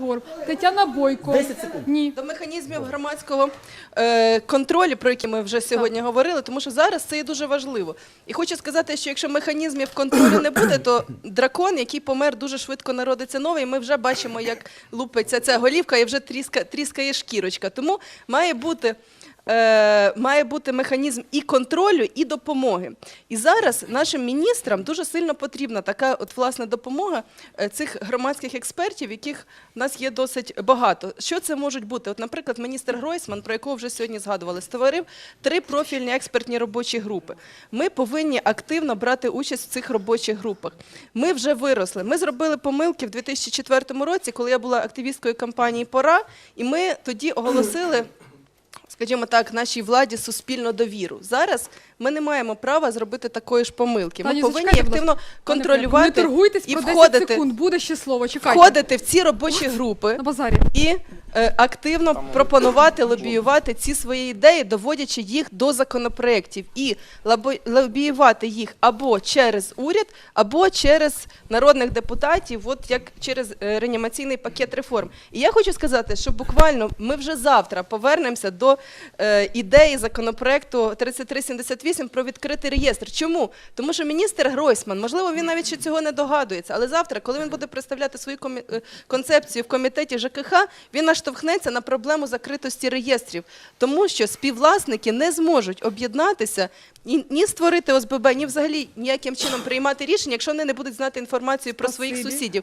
поговоримо. Тетяна Бойко. 10 секунд. Ні. До механізмів громадського е, контролю, про які ми вже сьогодні говорили, тому що зараз це є дуже важливо. І хочу сказати, що якщо механізмів контролю не буде, то дракон, який помер, дуже швидко народиться новий. І ми вже бачимо, як лупиться ця голівка і вже тріска, тріскає шкірочка. Тому має бути. Е, має бути механізм і контролю, і допомоги. І зараз нашим міністрам дуже сильно потрібна така от власне допомога е, цих громадських експертів, яких в нас є досить багато. Що це можуть бути? От, наприклад, міністр Гройсман, про якого вже сьогодні згадували, створив три профільні експертні робочі групи. Ми повинні активно брати участь в цих робочих групах. Ми вже виросли. Ми зробили помилки в 2004 році, коли я була активісткою кампанії Пора, і ми тоді оголосили скажімо так, нашій владі суспільну довіру. Зараз ми не маємо права зробити такої ж помилки. Ми Таня, повинні зачекайте, будь активно ласка. Контролювати Не торгуйтесь і про 10 входити, секунд. Буде ще слово. Чекайте. входити в ці робочі групи На базарі. і е, активно пропонувати, лобіювати ці свої ідеї, доводячи їх до законопроєктів і лобіювати їх або через уряд, або через народних депутатів, от як через е, реанімаційний пакет реформ. І я хочу сказати, що буквально ми вже завтра повернемося до е, ідеї законопроекту 3378 про відкритий реєстр. Чому? Тому що міністр Гройсман, можливо, він навіть ще цього не догадується, але завтра, коли він буде представляти свою концепцію в комітеті ЖКХ, він наштовхнеться на проблему закритості реєстрів, тому що співвласники не зможуть об'єднатися і ні створити ОСББ, ні взагалі ніяким чином приймати рішення, якщо вони не будуть знати інформацію про своїх сусідів.